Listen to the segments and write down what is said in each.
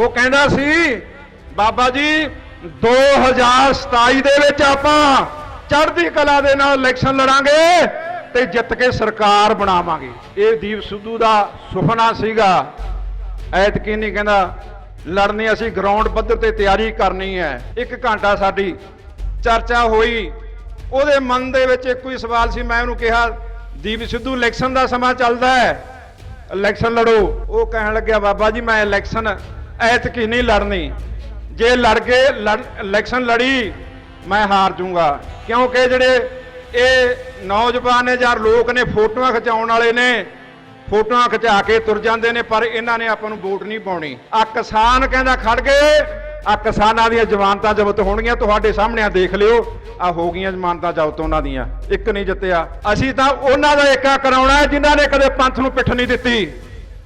ਉਹ ਕਹਿੰਦਾ ਸੀ, ਬਾਬਾ ਜੀ 2027 ਦੇ ਵਿੱਚ ਆਪਾਂ ਚੜ੍ਹਦੀ ਕਲਾ ਦੇ ਨਾਲ ਇਲੈਕਸ਼ਨ ਲੜਾਂਗੇ ਤੇ ਜਿੱਤ ਕੇ ਸਰਕਾਰ ਬਣਾਵਾਂਗੇ। ਇਹ ਦੀਪ ਸਿੱਧੂ ਦਾ ਸੁਪਨਾ ਸੀਗਾ। ਐਤਕੀ ਨਹੀਂ ਕਹਿੰਦਾ, ਲੜਨੀ ਅਸੀਂ ਗਰਾਊਂਡ ਪੱਧਰ ਤੇ ਤਿਆਰੀ ਕਰਨੀ ਹੈ। ਇੱਕ ਘੰਟਾ ਸਾਡੀ ਚਰਚਾ ਹੋਈ। ਉਹਦੇ ਮਨ ਦੇ ਵਿੱਚ ਇੱਕੋ ਹੀ ਸਵਾਲ ਸੀ, ਮੈਂ ਉਹਨੂੰ ਕਿਹਾ, ਦੀਪ ਸਿੱਧੂ, ਇਲੈਕਸ਼ਨ ਦਾ ਸਮਾਂ ਚੱਲਦਾ ਹੈ। ਇਲੈਕਸ਼ਨ ਲੜੋ। ਉਹ ਕਹਿਣ ਲੱਗਿਆ, ਬਾਬਾ ਜੀ, ਮੈਂ ਇਲੈਕਸ਼ਨ ਐਤਕੀ ਨਹੀਂ ਲੜਨੀ। ਜੇ ਲੜ ਕੇ ਲੜ- ਇਲੈਕਸ਼ਨ ਲੜੀ, ਮੈਂ ਹਾਰ ਜਾਊਂਗਾ ਕਿਉਂਕਿ ਜਿਹੜੇ ਇਹ ਨੌਜਵਾਨ ਨੇ ਜਾਂ ਲੋਕ ਨੇ, ਫੋਟੋਆਂ ਖਿਚਾਉਣ ਵਾਲੇ ਨੇ, ਫੋਟੋਆਂ ਖਿਚਾ ਕੇ ਤੁਰ ਜਾਂਦੇ ਨੇ, ਪਰ ਇਹਨਾਂ ਨੇ ਆਪਾਂ ਨੂੰ ਵੋਟ ਨਹੀਂ ਪਾਉਣੀ। ਆ ਕਿਸਾਨ ਕਹਿੰਦਾ ਖੜ ਗਏ। ਆ ਕਿਸਾਨਾਂ ਦੀਆਂ ਜ਼ਮਾਨਤਾਂ ਜ਼ਬਤ ਹੋਣਗੀਆਂ। ਤੁਹਾਡੇ ਸਾਹਮਣੇ ਆ, ਦੇਖ ਲਿਓ। ਆ ਹੋ ਗਈਆਂ ਜ਼ਮਾਨਤਾਂ ਜ਼ਬਤ ਉਹਨਾਂ ਦੀਆਂ। ਇੱਕ ਨਹੀਂ ਜਿੱਤਿਆ। ਅਸੀਂ ਤਾਂ ਉਹਨਾਂ ਦਾ ਏਕਾ ਕਰਾਉਣਾ ਹੈ, ਜਿਨ੍ਹਾਂ ਨੇ ਕਦੇ ਪੰਥ ਨੂੰ ਪਿੱਠ ਨਹੀਂ ਦਿੱਤੀ।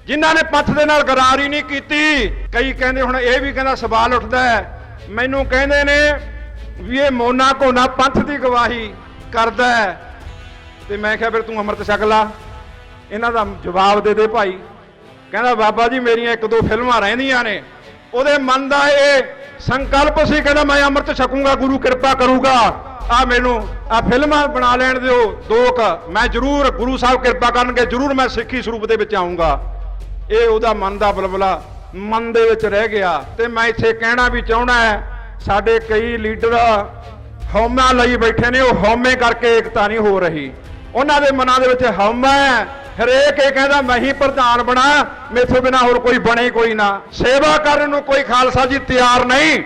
ਜਿਨ੍ਹਾਂ ਨੇ ਪੰਥ ਦੇ ਨਾਲ ਗਰਾਰ ਹੀ ਨਹੀਂ ਕੀਤੀ, ਕਈ ਕਹਿੰਦੇ ਹੁਣ ਇਹ ਵੀ ਕਹਿੰਦਾ ਸਵਾਲ ਉੱਠਦਾ ਹੈ। ਮੈਨੂੰ ਕਹਿੰਦੇ ਨੇ ਵੀ ਇਹ ਮੋਨਾ ਕੋਨਾ ਪੰਥ ਦੀ ਗਵਾਹੀ ਕਰਦਾ ਹੈ। ਤੇ ਮੈਂ ਕਿਹਾ, ਫਿਰ ਤੂੰ ਅੰਮ੍ਰਿਤ ਛਕ ਲਾ। ਇਹਨਾਂ ਦਾ ਜਵਾਬ ਦੇ ਦੇ ਭਾਈ। ਕਹਿੰਦਾ, ਬਾਬਾ ਜੀ, ਮੇਰੀਆਂ ਇੱਕ ਦੋ ਫਿਲਮਾਂ ਰਹਿੰਦੀਆਂ ਨੇ। ਉਹਦੇ ਮਨ ਦਾ ਇਹ ਸੰਕਲਪ ਸੀ, ਕਹਿੰਦਾ, ਮੈਂ ਅੰਮ੍ਰਿਤ ਛਕੂੰਗਾ, ਗੁਰੂ ਕਿਰਪਾ ਕਰੂਗਾ। ਆ ਮੈਨੂੰ, ਆ ਫਿਲਮਾਂ ਬਣਾ ਲੈਣ ਦਿਓ, ਦੋ ਮੈਂ ਜ਼ਰੂਰ ਗੁਰੂ ਸਾਹਿਬ ਕਿਰਪਾ ਕਰਨਗੇ, ਜ਼ਰੂਰ ਮੈਂ ਸਿੱਖੀ ਸਰੂਪ ਦੇ ਵਿੱਚ ਆਉਂਗਾ ਇਹ ਉਹਦਾ ਮਨ ਦਾ ਬਲਬਲਾ ਮਨ ਦੇ ਵਿੱਚ ਰਹਿ ਗਿਆ ਤੇ ਮੈਂ ਇੱਥੇ ਕਹਿਣਾ ਵੀ ਚਾਹੁੰਦਾ ਹੈ, ਸਾਡੇ ਕਈ ਲੀਡਰ ਹਉਮਾ ਲਈ ਬੈਠੇ ਨੇ, ਉਹ ਹਉਮੇ ਕਰਕੇ ਏਕਤਾ ਨਹੀਂ ਹੋ ਰਹੀ। ਉਹਨਾਂ ਦੇ ਮਨਾਂ ਦੇ ਵਿੱਚ ਹਉਮਾ ਹੈ। ਹਰੇਕ ਇਹ ਕਹਿੰਦਾ, ਮੈਂ ਹੀ ਪ੍ਰਧਾਨ ਬਣਾ, ਮੇਥੋਂ ਬਿਨਾ ਹੋਰ ਕੋਈ ਬਣੇ ਕੋਈ ਨਾ। ਸੇਵਾ ਕਰਨ ਨੂੰ ਕੋਈ ਖਾਲਸਾ ਜੀ ਤਿਆਰ ਨਹੀਂ।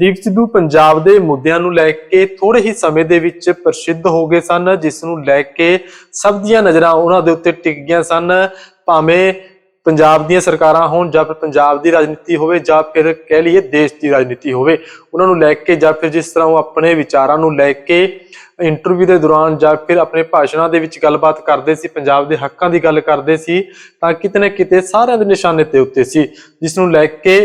ਦੀਪ ਸਿੱਧੂ ਪੰਜਾਬ ਦੇ ਮੁੱਦਿਆਂ ਨੂੰ ਲੈ ਕੇ ਥੋੜੇ ਹੀ ਸਮੇਂ ਦੇ ਵਿੱਚ ਪ੍ਰਸਿੱਧ ਹੋ ਗਏ ਸਨ, ਜਿਸ ਨੂੰ ਲੈ ਕੇ ਸਭ ਦੀਆਂ ਨਜ਼ਰਾਂ ਉਹਨਾਂ ਦੇ ਉੱਤੇ ਟਿਕ ਗਈਆਂ ਸਨ। ਭਾਵੇਂ ਪੰਜਾਬ ਦੀਆਂ ਸਰਕਾਰਾਂ ਹੋਣ ਜਾਂ ਫਿਰ ਪੰਜਾਬ ਦੀ ਰਾਜਨੀਤੀ ਹੋਵੇ ਜਾਂ ਫਿਰ ਕਹਿ ਲਈਏ ਦੇਸ਼ ਦੀ ਰਾਜਨੀਤੀ ਹੋਵੇ, ਉਹਨਾਂ ਨੂੰ ਲੈ ਕੇ ਜਾਂ ਫਿਰ ਜਿਸ ਤਰ੍ਹਾਂ ਉਹ ਆਪਣੇ ਵਿਚਾਰਾਂ ਨੂੰ ਲੈ ਕੇ ਇੰਟਰਵਿਊ ਦੇ ਦੌਰਾਨ ਜਾਂ ਫਿਰ ਆਪਣੇ ਭਾਸ਼ਣਾਂ ਦੇ ਵਿੱਚ ਗੱਲਬਾਤ ਕਰਦੇ ਸੀ, ਪੰਜਾਬ ਦੇ ਹੱਕਾਂ ਦੀ ਗੱਲ ਕਰਦੇ ਸੀ, ਤਾਂ ਕਿਤੇ ਨਾ ਕਿਤੇ ਸਾਰਿਆਂ ਦੇ ਨਿਸ਼ਾਨੇ ਤੇ ਉੱਤੇ ਸੀ, ਜਿਸ ਨੂੰ ਲੈ ਕੇ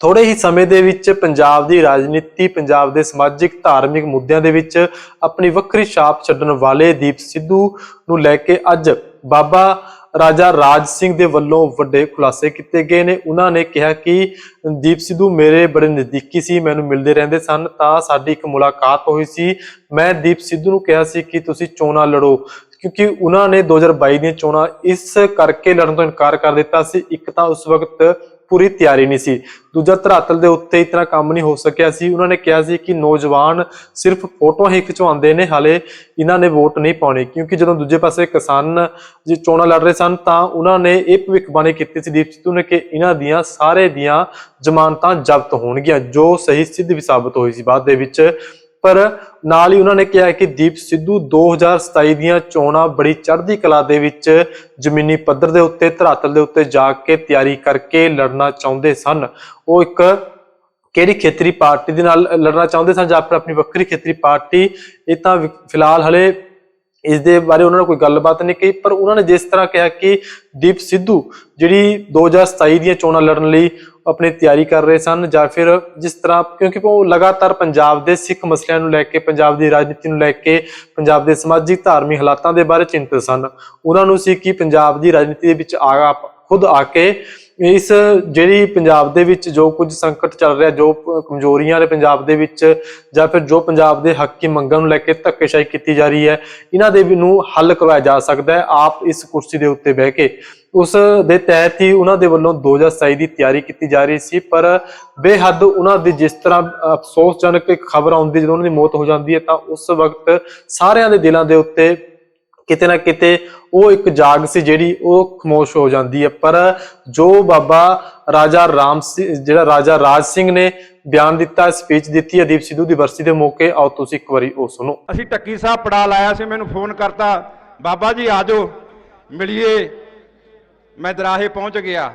ਥੋੜੇ ਹੀ ਸਮੇਂ ਦੇ ਵਿੱਚ ਪੰਜਾਬ ਦੀ ਰਾਜਨੀਤੀ, ਪੰਜਾਬ ਦੇ ਸਮਾਜਿਕ, ਧਾਰਮਿਕ ਮੁੱਦਿਆਂ ਦੇ ਵਿੱਚ ਆਪਣੀ ਵੱਖਰੀ ਛਾਪ ਛੱਡਣ ਵਾਲੇ ਦੀਪ ਸਿੱਧੂ ਨੂੰ ਲੈ ਕੇ ਅੱਜ ਬਾਬਾ ਰਾਜਾ ਰਾਜ ਸਿੰਘ ਦੇ ਵੱਲੋਂ ਵੱਡੇ ਖੁਲਾਸੇ ਕੀਤੇ ਗਏ ਨੇ। ਉਹਨਾਂ ਨੇ ਕਿਹਾ ਕਿ ਦੀਪ ਸਿੱਧੂ ਮੇਰੇ ਬੜੇ ਨਜ਼ਦੀਕੀ ਸੀ, ਮੈਨੂੰ ਮਿਲਦੇ ਰਹਿੰਦੇ ਸਨ, ਤਾਂ ਸਾਡੀ ਇੱਕ ਮੁਲਾਕਾਤ ਹੋਈ ਸੀ। ਮੈਂ ਦੀਪ ਸਿੱਧੂ ਨੂੰ ਕਿਹਾ ਸੀ ਕਿ ਤੁਸੀਂ ਚੋਣਾਂ ਲੜੋ, ਕਿਉਂਕਿ ਉਹਨਾਂ ਨੇ 2022 ਦੀਆਂ ਚੋਣਾਂ ਇਸ ਕਰਕੇ ਲੜਨ ਤੋਂ ਇਨਕਾਰ ਕਰ ਦਿੱਤਾ ਸੀ। ਇੱਕ ਤਾਂ ਉਸ ਵਕਤ ਪੂਰੀ ਤਿਆਰੀ ਨਹੀਂ ਸੀ। ਦੂਜਾ ਧਰਾਤਲ ਦੇ ਉੱਤੇ ਇਤਨਾ ਕੰਮ ਨਹੀਂ ਹੋ ਸਕਿਆ ਸੀ। ਉਹਨਾਂ ਨੇ ਕਿਹਾ ਸੀ ਕਿ ਨੌਜਵਾਨ ਸਿਰਫ ਫੋਟੋਆਂ ਹੀ ਖਿਚਵਾਉਂਦੇ ਨੇ, ਹਾਲੇ ਇਹਨਾਂ ਨੇ ਵੋਟ ਨਹੀਂ ਪਾਉਣੀ। ਕਿਉਂਕਿ ਜਦੋਂ ਦੂਜੇ ਪਾਸੇ ਕਿਸਾਨ ਜੇ ਚੋਣਾਂ ਲੜ ਰਹੇ ਸਨ, ਤਾਂ ਉਹਨਾਂ ਨੇ ਇਹ ਭਵਿੱਖਬਾਣੀ ਕੀਤੀ ਸੀ ਦੀਪ ਸਿੱਧੂ ਨੇ ਕਿ ਇਹਨਾਂ ਦੀਆਂ ਸਾਰੇ ਦੀਆਂ ਜ਼ਮਾਨਤਾਂ ਜ਼ਬਤ ਹੋਣਗੀਆਂ, ਜੋ ਸਹੀ ਸਿੱਧ ਵੀ ਸਾਬਤ ਹੋਈ ਸੀ। ਬਾਅਦ ਦੇ ਵਿੱਚ ਪਰ ਨਾਲ ਹੀ ਉਹਨਾਂ ਨੇ ਕਿਹਾ ਕਿ ਦੀਪ ਸਿੱਧੂ 2027 ਦੀਆਂ ਚੋਣਾਂ ਬੜੀ ਚੜ੍ਹਦੀ ਕਲਾ ਦੇ ਵਿੱਚ ਜ਼ਮੀਨੀ ਪੱਧਰ ਦੇ ਉੱਤੇ, ਧਰਾਤਲ ਦੇ ਉੱਤੇ ਜਾ ਕੇ ਤਿਆਰੀ ਕਰਕੇ ਲੜਨਾ ਚਾਹੁੰਦੇ ਸਨ। ਉਹ ਇੱਕ ਕਿਹੜੀ ਖੇਤਰੀ ਪਾਰਟੀ ਦੇ ਨਾਲ ਲੜਨਾ ਚਾਹੁੰਦੇ ਸਨ ਜਾਂ ਫਿਰ ਆਪਣੀ ਵੱਖਰੀ ਖੇਤਰੀ ਪਾਰਟੀ? ਇਹ ਤਾਂ ਫਿਲਹਾਲ ਹਲੇ ਇਸ ਦੇ ਬਾਰੇ ਉਹਨਾਂ ਨੇ ਕੋਈ ਗੱਲਬਾਤ ਨਹੀਂ ਕਹੀ, ਪਰ ਉਹਨਾਂ ਨੇ ਜਿਸ ਤਰ੍ਹਾਂ ਕਿਹਾ ਕਿ ਦੀਪ ਸਿੱਧੂ ਜਿਹੜੀ 2027 ਦੀਆਂ ਚੋਣਾਂ ਲੜਨ ਲਈ ਆਪਣੀ ਤਿਆਰੀ ਕਰ ਰਹੇ ਸਨ ਜਾਂ ਫਿਰ ਜਿਸ ਤਰ੍ਹਾਂ, ਕਿਉਂਕਿ ਉਹ ਲਗਾਤਾਰ ਪੰਜਾਬ ਦੇ ਸਿੱਖ ਮਸਲਿਆਂ ਨੂੰ ਲੈ ਕੇ, ਪੰਜਾਬ ਦੀ ਰਾਜਨੀਤੀ ਨੂੰ ਲੈ ਕੇ, ਪੰਜਾਬ ਦੇ ਸਮਾਜਿਕ ਧਾਰਮਿਕ ਹਾਲਾਤਾਂ ਦੇ ਬਾਰੇ ਚਿੰਤਤ ਸਨ। ਉਹਨਾਂ ਨੂੰ ਸੀ ਕਿ ਪੰਜਾਬ ਦੀ ਰਾਜਨੀਤੀ ਦੇ ਵਿੱਚ ਆ ਖੁਦ ਆ ਕੇ ਇਸ ਜਿਹੜੀ ਪੰਜਾਬ ਦੇ ਵਿੱਚ ਜੋ ਕੁਝ ਸੰਕਟ ਚੱਲ ਰਿਹਾ, ਜੋ ਕਮਜ਼ੋਰੀਆਂ ਨੇ ਪੰਜਾਬ ਦੇ ਵਿੱਚ ਜਾਂ ਫਿਰ ਜੋ ਪੰਜਾਬ ਦੇ ਹੱਕੀ ਮੰਗਾਂ ਨੂੰ ਲੈ ਕੇ ਧੱਕੇਸ਼ਾਹੀ ਕੀਤੀ ਜਾ ਰਹੀ ਹੈ, ਇਹਨਾਂ ਦੇ ਨੂੰ ਹੱਲ ਕਰਵਾਇਆ ਜਾ ਸਕਦਾ ਹੈ। ਆਪ ਇਸ ਕੁਰਸੀ ਦੇ ਉੱਤੇ ਬਹਿ ਕੇ ਉਸ ਦੇ ਤਹਿਤ ਹੀ ਉਹਨਾਂ ਦੇ ਵੱਲੋਂ 2027 ਦੀ ਤਿਆਰੀ ਕੀਤੀ ਜਾ ਰਹੀ ਸੀ, ਪਰ ਬੇਹੱਦ ਉਹਨਾਂ ਦੀ ਜਿਸ ਤਰ੍ਹਾਂ ਅਫਸੋਸਜਨਕ ਇੱਕ ਖਬਰ ਆਉਂਦੀ ਜਦੋਂ ਉਹਨਾਂ ਦੀ ਮੌਤ ਹੋ ਜਾਂਦੀ ਹੈ, ਤਾਂ ਉਸ ਵਕਤ ਸਾਰਿਆਂ ਦੇ ਦਿਲਾਂ ਦੇ ਉੱਤੇ ਕਿਤੇ ਨਾ ਕਿਤੇ ਉਹ ਇੱਕ ਜਾਗ ਸੀ ਜਿਹੜੀ ਉਹ ਖਮੋਸ਼ ਹੋ ਜਾਂਦੀ ਹੈ। ਪਰ ਜੋ ਬਾਬਾ ਰਾਜਾ ਰਾਮ ਜਿਹੜਾ ਰਾਜਾ ਰਾਜ ਸਿੰਘ ਨੇ ਬਿਆਨ ਦਿੱਤਾ ਸਪੀਚ ਦਿੱਤੀ ਹੈ ਦੀਪ ਸਿੱਧੂ ਦੀ ਵਰਸੀ ਦੇ ਮੌਕੇ, ਆਓ ਤੁਸੀਂ ਇੱਕ ਵਾਰੀ ਉਹ ਸੁਣੋ। ਅਸੀਂ ਟੱਕੀ ਸਾਹਿਬ ਪੜਾ ਲਾਇਆ ਸੀ, ਮੈਨੂੰ ਫੋਨ ਕਰਤਾ, ਬਾਬਾ ਜੀ ਆਜੋ ਮਿਲੀਏ। ਮੈਂ ਦਰਾਹੇ ਪਹੁੰਚ ਗਿਆ।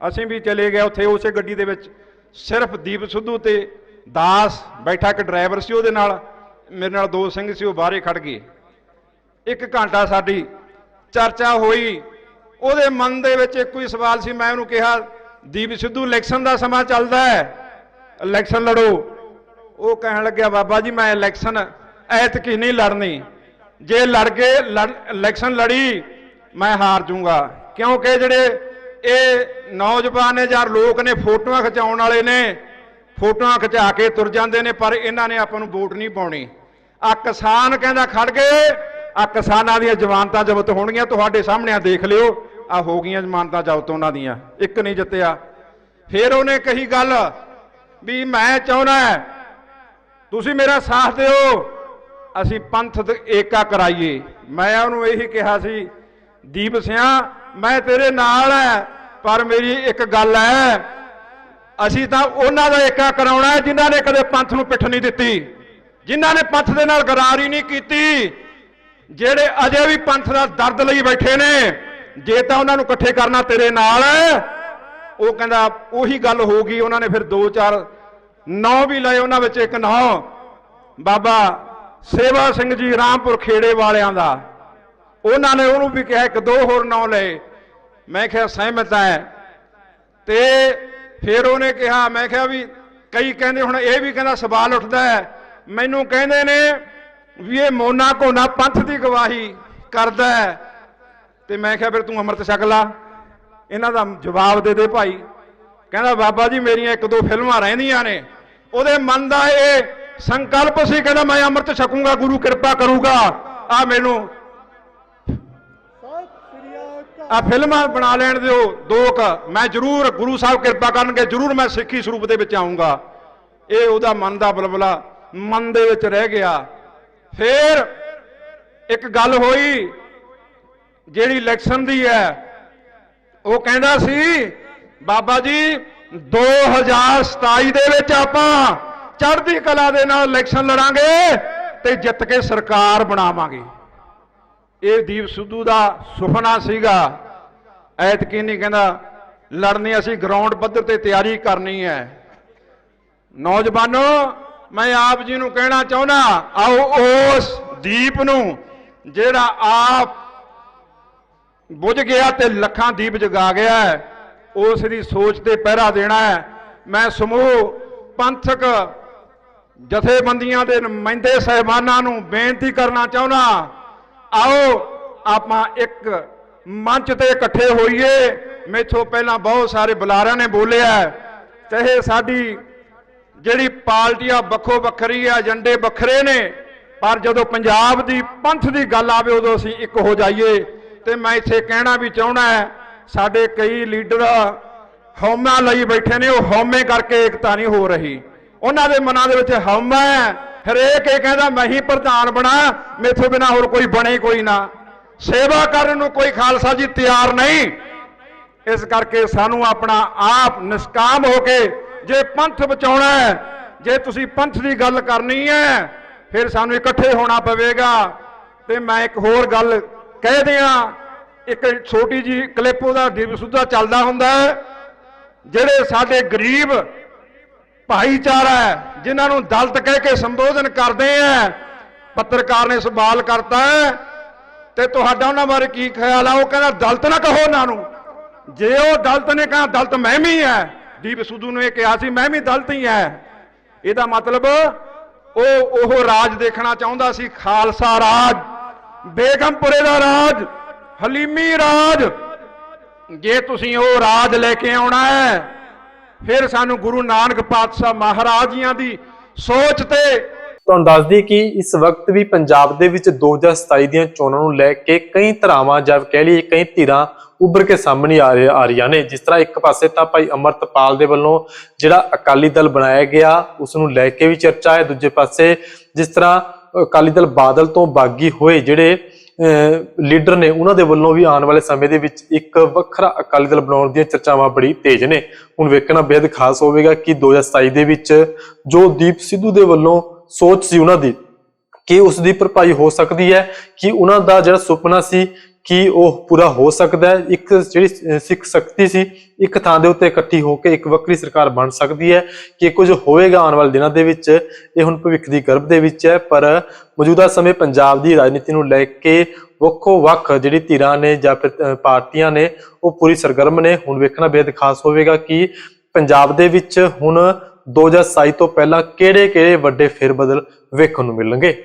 ਅਸੀਂ ਵੀ ਚਲੇ ਗਏ ਉੱਥੇ ਉਸੇ ਗੱਡੀ ਦੇ ਵਿੱਚ। ਸਿਰਫ ਦੀਪ ਸਿੱਧੂ ਤੇ ਦਾਸ ਬੈਠਾ, ਇੱਕ ਡਰਾਈਵਰ ਸੀ ਉਹਦੇ ਨਾਲ। ਮੇਰੇ ਨਾਲ ਦੋ ਸਿੰਘ ਸੀ, ਉਹ ਬਾਹਰੇ ਖੜ ਗਏ। ਇੱਕ ਘੰਟਾ ਸਾਡੀ ਚਰਚਾ ਹੋਈ। ਉਹਦੇ ਮਨ ਦੇ ਵਿੱਚ ਇੱਕੋ ਹੀ ਸਵਾਲ ਸੀ, ਮੈਂ ਉਹਨੂੰ ਕਿਹਾ, ਦੀਪ ਸਿੱਧੂ, ਇਲੈਕਸ਼ਨ ਦਾ ਸਮਾਂ ਚੱਲਦਾ ਹੈ। ਇਲੈਕਸ਼ਨ ਲੜੋ। ਉਹ ਕਹਿਣ ਲੱਗਿਆ, ਬਾਬਾ ਜੀ, ਮੈਂ ਇਲੈਕਸ਼ਨ ਐਤਕੀ ਨਹੀਂ ਲੜਨੀ। ਜੇ ਲੜ ਕੇ ਲੜ- ਇਲੈਕਸ਼ਨ ਲੜੀ, ਮੈਂ ਹਾਰ ਜਾਊਂਗਾ ਕਿਉਂਕਿ ਜਿਹੜੇ ਇਹ ਨੌਜਵਾਨ ਨੇ ਜਾਂ ਲੋਕ ਨੇ, ਫੋਟੋਆਂ ਖਿਚਾਉਣ ਵਾਲੇ ਨੇ, ਫੋਟੋਆਂ ਖਿਚਾ ਕੇ ਤੁਰ ਜਾਂਦੇ ਨੇ, ਪਰ ਇਹਨਾਂ ਨੇ ਆਪਾਂ ਨੂੰ ਵੋਟ ਨਹੀਂ ਪਾਉਣੀ। ਆ ਕਿਸਾਨ ਕਹਿੰਦਾ, ਖੜ ਗਏ। ਆ ਕਿਸਾਨਾਂ ਦੀਆਂ ਜ਼ਮਾਨਤਾਂ ਜ਼ਬਤ ਹੋਣਗੀਆਂ, ਤੁਹਾਡੇ ਸਾਹਮਣੇ ਆ ਦੇਖ ਲਿਓ, ਆ ਹੋ ਗਈਆਂ ਜ਼ਮਾਨਤਾਂ ਜ਼ਬਤ ਉਹਨਾਂ ਦੀਆਂ, ਇੱਕ ਨਹੀਂ ਜਿੱਤਿਆ। ਫਿਰ ਉਹਨੇ ਕਹੀ ਗੱਲ ਵੀ ਮੈਂ ਚਾਹੁੰਦਾ ਤੁਸੀਂ ਮੇਰਾ ਸਾਥ ਦਿਓ, ਅਸੀਂ ਪੰਥ ਏਕਾ ਕਰਾਈਏ। ਮੈਂ ਉਹਨੂੰ ਇਹੀ ਕਿਹਾ ਸੀ, ਦੀਪ ਸਿਆ, ਮੈਂ ਤੇਰੇ ਨਾਲ ਹੈ, ਪਰ ਮੇਰੀ ਇੱਕ ਗੱਲ ਹੈ, ਅਸੀਂ ਤਾਂ ਉਹਨਾਂ ਦਾ ਏਕਾ ਕਰਾਉਣਾ ਹੈ, ਜਿਨ੍ਹਾਂ ਨੇ ਕਦੇ ਪੰਥ ਨੂੰ ਪਿੱਠ ਨਹੀਂ ਦਿੱਤੀ, ਜਿਨ੍ਹਾਂ ਨੇ ਪੰਥ ਦੇ ਨਾਲ ਗਰਾਰੀ ਨਹੀਂ ਕੀਤੀ। ਜਿਹੜੇ ਅਜੇ ਵੀ ਪੰਥ ਦਾ ਦਰਦ ਲਈ ਬੈਠੇ ਨੇ, ਜੇ ਤਾਂ ਉਹਨਾਂ ਨੂੰ ਇਕੱਠੇ ਕਰਨਾ ਤੇਰੇ ਨਾਲ, ਉਹ ਕਹਿੰਦਾ ਉਹੀ ਗੱਲ ਹੋ ਗਈ, ਉਹਨਾਂ ਨੇ ਫਿਰ ਦੋ ਚਾਰ ਨੌ ਵੀ ਲਏ ਉਹਨਾਂ ਵਿੱਚ ਇੱਕ ਨੌ। ਬਾਬਾ ਸੇਵਾ ਸਿੰਘ ਜੀ ਰਾਮਪੁਰ ਖੇੜੇ ਵਾਲਿਆਂ ਦਾ, ਉਹਨਾਂ ਨੇ ਉਹਨੂੰ ਵੀ ਕਿਹਾ ਇੱਕ ਦੋ ਹੋਰ ਨਾਂ ਲਏ। ਮੈਂ ਕਿਹਾ ਸਹਿਮਤ ਹੈ ਤੇ ਫਿਰ ਉਹਨੇ ਕਿਹਾ, ਮੈਂ ਕਿਹਾ ਵੀ ਕਈ ਕਹਿੰਦੇ ਹੁਣ ਇਹ ਵੀ ਕਹਿੰਦਾ ਸਵਾਲ ਉੱਠਦਾ ਹੈ ਮੈਨੂੰ ਕਹਿੰਦੇ ਨੇ ਵੀ ਇਹ ਮੋਨਾ ਕੋਨਾ ਪੰਥ ਦੀ ਗਵਾਹੀ ਕਰਦਾ ਤੇ ਮੈਂ ਕਿਹਾ, ਫਿਰ ਤੂੰ ਅੰਮ੍ਰਿਤ ਛਕ ਲਾ। ਇਹਨਾਂ ਦਾ ਜਵਾਬ ਦੇ ਦੇ ਭਾਈ। ਕਹਿੰਦਾ, ਬਾਬਾ ਜੀ, ਮੇਰੀਆਂ ਇੱਕ ਦੋ ਫਿਲਮਾਂ ਰਹਿੰਦੀਆਂ ਨੇ। ਉਹਦੇ ਮਨ ਦਾ ਇਹ ਸੰਕਲਪ ਸੀ, ਕਹਿੰਦਾ, ਮੈਂ ਅੰਮ੍ਰਿਤ ਛਕੂੰਗਾ, ਗੁਰੂ ਕਿਰਪਾ ਕਰੂਗਾ। ਆ ਮੈਨੂੰ ਆ ਫਿਲਮਾਂ ਬਣਾ ਲੈਣ ਦਿਓ, ਦੋ ਮੈਂ ਜ਼ਰੂਰ ਗੁਰੂ ਸਾਹਿਬ ਕਿਰਪਾ ਕਰਨਗੇ, ਜ਼ਰੂਰ ਮੈਂ ਸਿੱਖੀ ਸਰੂਪ ਦੇ ਵਿੱਚ ਆਉਂਗਾ ਇਹ ਉਹਦਾ ਮਨ ਦਾ ਬਲਬਲਾ ਮਨ ਦੇ ਵਿੱਚ ਰਹਿ ਗਿਆ। ਫਿਰ ਇੱਕ ਗੱਲ ਹੋਈ, ਜਿਹੜੀ ਇਲੈਕਸ਼ਨ ਦੀ ਹੈ, ਉਹ ਕਹਿੰਦਾ ਸੀ, ਬਾਬਾ ਜੀ 2027 ਦੇ ਵਿੱਚ ਆਪਾਂ ਚੜ੍ਹਦੀ ਕਲਾ ਦੇ ਨਾਲ ਇਲੈਕਸ਼ਨ ਲੜਾਂਗੇ ਤੇ ਜਿੱਤ ਕੇ ਸਰਕਾਰ ਬਣਾਵਾਂਗੇ। ਇਹ ਦੀਪ ਸਿੱਧੂ ਦਾ ਸੁਪਨਾ ਸੀਗਾ। ਐਤਕੀ ਨਹੀਂ ਕਹਿੰਦਾ, ਲੜਨੀ ਅਸੀਂ ਗਰਾਊਂਡ ਪੱਧਰ ਤੇ ਤਿਆਰੀ ਕਰਨੀ ਹੈ। ਨੌਜਵਾਨੋ ਮੈਂ ਆਪ ਜੀ ਨੂੰ ਕਹਿਣਾ ਚਾਹੁੰਦਾ, ਆਓ ਉਸ ਦੀਪ ਨੂੰ, ਜਿਹੜਾ ਆਪ ਬੁਝ ਗਿਆ ਤੇ ਲੱਖਾਂ ਦੀਪ ਜਗਾ ਗਿਆ ਹੈ, ਉਸ ਦੀ ਸੋਚ ਤੇ ਪਹਿਰਾ ਦੇਣਾ ਹੈ। ਮੈਂ ਸਮੂਹ ਪੰਥਕ ਜਥੇਬੰਦੀਆਂ ਦੇ ਨੁਮਾਇੰਦੇ ਸਹਿਬਾਨਾਂ ਨੂੰ ਬੇਨਤੀ ਕਰਨਾ ਚਾਹੁੰਦਾ, ਆਓ ਆਪਾਂ ਇੱਕ ਮੰਚ ਤੇ ਇਕੱਠੇ ਹੋਈਏ। ਮੇਥੋਂ ਪਹਿਲਾਂ ਬਹੁਤ ਸਾਰੇ ਬੁਲਾਰਿਆਂ ਨੇ ਬੋਲਿਆ ਚਾਹੇ ਸਾਡੀ ਜਿਹੜੀ ਪਾਰਟੀਆਂ ਵੱਖੋ ਵੱਖਰੀ ਆ, ਏਜੰਡੇ ਵੱਖਰੇ ਨੇ, ਪਰ ਜਦੋਂ ਪੰਜਾਬ ਦੀ ਪੰਥ ਦੀ ਗੱਲ ਆਵੇ ਉਦੋਂ ਅਸੀਂ ਇੱਕ ਹੋ ਜਾਈਏ। ਤੇ ਮੈਂ ਇੱਥੇ ਕਹਿਣਾ ਵੀ ਚਾਹਣਾ ਹੈ, ਸਾਡੇ ਕਈ ਲੀਡਰ ਹਉਮਾ ਲਈ ਬੈਠੇ ਨੇ, ਉਹ ਹਉਮੇ ਕਰਕੇ ਇਕਤਾ ਨਹੀਂ ਹੋ ਰਹੀ। ਉਹਨਾਂ ਦੇ ਮਨਾਂ ਦੇ ਵਿੱਚ ਹਉਮਾ ਹੈ। ਹਰੇਕ ਇਹ ਕਹਿੰਦਾ, ਮੈਂ ਹੀ ਪ੍ਰਧਾਨ ਬਣਾ, ਮੇਥੋਂ ਬਿਨਾ ਹੋਰ ਕੋਈ ਬਣੇ ਕੋਈ ਨਾ। ਸੇਵਾ ਕਰਨ ਨੂੰ ਕੋਈ ਖਾਲਸਾ ਜੀ ਤਿਆਰ ਨਹੀਂ। ਇਸ ਕਰਕੇ ਸਾਨੂੰ ਆਪਣਾ ਆਪ ਨਿਸਕਾਮ ਹੋ ਕੇ ਜੇ ਪੰਥ ਬਚਾਉਣਾ ਹੈ, ਜੇ ਤੁਸੀਂ ਪੰਥ ਦੀ ਗੱਲ ਕਰਨੀ ਹੈ, ਫਿਰ ਸਾਨੂੰ ਇਕੱਠੇ ਹੋਣਾ ਪਵੇਗਾ। ਤੇ ਮੈਂ ਇੱਕ ਹੋਰ ਗੱਲ ਕਹਿ ਦਿਆਂ, ਇੱਕ ਛੋਟੀ ਜੀ ਕਲਿੱਪ ਉਹਦਾ ਦਿਵਸ ਸੁੱਧਾ ਚੱਲਦਾ ਹੁੰਦਾ ਹੈ, ਜਿਹੜੇ ਸਾਡੇ ਗਰੀਬ ਭਾਈਚਾਰਾ ਹੈ, ਜਿਨ੍ਹਾਂ ਨੂੰ ਦਲਤ ਕਹਿ ਕੇ ਸੰਬੋਧਨ ਕਰਦੇ ਆ ਪੱਤਰਕਾਰ ਨੇ ਸਵਾਲ ਕਰਤਾ ਤੇ ਤੁਹਾਡਾ ਉਹਨਾਂ ਬਾਰੇ ਕੀ ਖਿਆਲ ਆ? ਉਹ ਕਹਿੰਦਾ, ਦਲਤ ਨਾ ਕਹੋ ਉਹਨਾਂ ਨੂੰ। ਜੇ ਉਹ ਦਲਤ ਨੇ ਕਹਾ, ਦਲਤ ਮੈਂ ਵੀ ਹੈ। ਦੀਪ ਸਿੱਧੂ ਨੇ ਇਹ ਕਿਹਾ ਸੀ, ਮੈਂ ਵੀ ਦਲਤ ਹੀ ਹੈ ਇਹਦਾ ਮਤਲਬ ਉਹ ਉਹ ਰਾਜ ਦੇਖਣਾ ਚਾਹੁੰਦਾ ਸੀ, ਖਾਲਸਾ ਰਾਜ, ਬੇਗਮਪੁਰੇ ਦਾ ਰਾਜ, ਹਲੀਮੀ ਰਾਜ। ਜੇ ਤੁਸੀਂ ਉਹ ਰਾਜ ਲੈ ਕੇ ਆਉਣਾ ਹੈ ਫਿਰ ਸਾਨੂੰ ਗੁਰੂ ਨਾਨਕ ਪਾਤਸ਼ਾਹ ਮਹਾਰਾਜ ਜੀਆਂ ਦੀ ਸੋਚ ਤੇ ਤੁਹਾਨੂੰ ਦੱਸ ਦਈਏ ਕਿ ਇਸ ਵਕਤ ਵੀ ਪੰਜਾਬ ਦੇ ਵਿੱਚ 2027 ਦੀਆਂ ਚੋਣਾਂ ਨੂੰ ਲੈ ਕੇ ਕਈ ਧਰਾਵਾਂ, ਜਾਂ ਕਹਿ ਲਈਏ ਕਈ ਧਿਰਾਂ ਉੱਭਰ ਕੇ ਸਾਹਮਣੇ ਆ ਆ ਰਹੀਆਂ ਨੇ। ਜਿਸ ਤਰ੍ਹਾਂ ਇੱਕ ਪਾਸੇ ਤਾਂ ਭਾਈ ਅਮਰਤਪਾਲ ਦੇ ਵੱਲੋਂ ਜਿਹੜਾ ਅਕਾਲੀ ਦਲ ਬਣਾਇਆ ਗਿਆ, ਉਸ ਨੂੰ ਲੈ ਕੇ ਵੀ ਚਰਚਾ ਹੈ। ਦੂਜੇ ਪਾਸੇ ਜਿਸ ਤਰ੍ਹਾਂ ਅਕਾਲੀ ਦਲ ਬਾਦਲ ਤੋਂ ਬਾਗੀ ਹੋਏ ਜਿਹੜੇ ਲੀਡਰ ਨੇ, ਉਹਨਾਂ ਦੇ ਵੱਲੋਂ ਵੀ ਆਉਣ ਵਾਲੇ ਸਮੇਂ ਦੇ ਵਿੱਚ ਇੱਕ ਵੱਖਰਾ ਅਕਾਲੀ ਦਲ ਬਣਾਉਣ ਦੀਆਂ ਚਰਚਾਵਾਂ ਬੜੀ ਤੇਜ਼ ਨੇ। ਹੁਣ ਵੇਖਣਾ ਬੇहद ਖਾਸ ਹੋਵੇਗਾ ਕਿ 2027 ਦੇ ਵਿੱਚ ਜੋ ਦੀਪ ਸਿੱਧੂ ਦੇ ਵੱਲੋਂ ਸੋਚ ਸੀ ਉਹਨਾਂ ਦੀ, ਕਿ ਉਸ ਦੀ ਭਰਪਾਈ ਹੋ ਸਕਦੀ ਹੈ, ਕਿ ਉਹਨਾਂ ਦਾ ਜਿਹੜਾ ਸੁਪਨਾ ਸੀ ਕਿ ਉਹ ਪੂਰਾ ਹੋ ਸਕਦਾ ਹੈ। ਇੱਕ ਜਿਹੜੀ ਸਿੱਖ ਸ਼ਕਤੀ ਸੀ, ਇੱਕ ਥਾਂ ਦੇ ਉੱਤੇ ਇਕੱਠੀ ਹੋ ਕੇ ਇੱਕ ਵੱਖਰੀ ਸਰਕਾਰ ਬਣ ਸਕਦੀ ਹੈ ਕਿ ਕੁਝ ਹੋਵੇਗਾ ਆਉਣ ਵਾਲੇ ਦਿਨਾਂ ਦੇ ਵਿੱਚ। ਇਹ ਹੁਣ ਭਵਿੱਖ ਦੀ ਗਰਭ ਦੇ ਵਿੱਚ ਹੈ, ਪਰ ਮੌਜੂਦਾ ਸਮੇਂ ਪੰਜਾਬ ਦੀ ਰਾਜਨੀਤੀ ਨੂੰ ਲੈ ਕੇ ਵੱਖੋ ਵੱਖ ਜਿਹੜੀ ਧਿਰਾਂ ਨੇ ਜਾਂ ਫਿਰ ਪਾਰਟੀਆਂ ਨੇ, ਉਹ ਪੂਰੀ ਸਰਗਰਮ ਨੇ। ਹੁਣ ਵੇਖਣਾ ਬੇहद ਖਾਸ ਹੋਵੇਗਾ ਕਿ ਪੰਜਾਬ ਦੇ ਵਿੱਚ ਹੁਣ 2027 ਤੋਂ ਪਹਿਲਾਂ ਕਿਹੜੇ-ਕਿਹੜੇ ਵੱਡੇ ਫੇਰਬਦਲ ਵੇਖਣ ਨੂੰ ਮਿਲਣਗੇ।